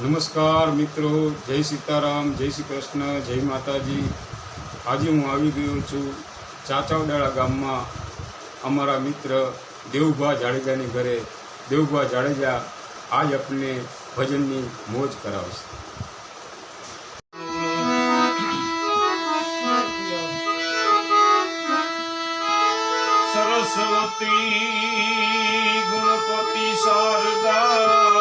નમસ્કાર મિત્રો, જય સીતારામ, જય શ્રી કૃષ્ણ, જય માતાજી. આજે હું આવી ગયો છું ચાચાવડાળા ગામમાં અમારા મિત્ર દેવભા જાડેજાની ઘરે. દેવભા જાડેજા આજ આપને ભજનની મોજ કરાવશે. સરસ્વતી, ગુણપતિ શારદા